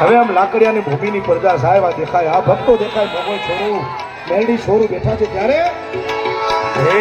હવે આમ લાકડિયાની ભૂમિની પડદા સાહેબ દેખાય, આ ભક્તો દેખાય મોગલ છોરું મેલડી છોરું બેઠા છે ત્યારે? હે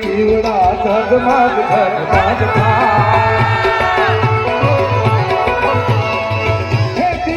દીવડા. હે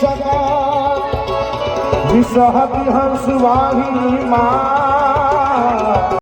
સકા વિસહતિ હંસ વાહિની માં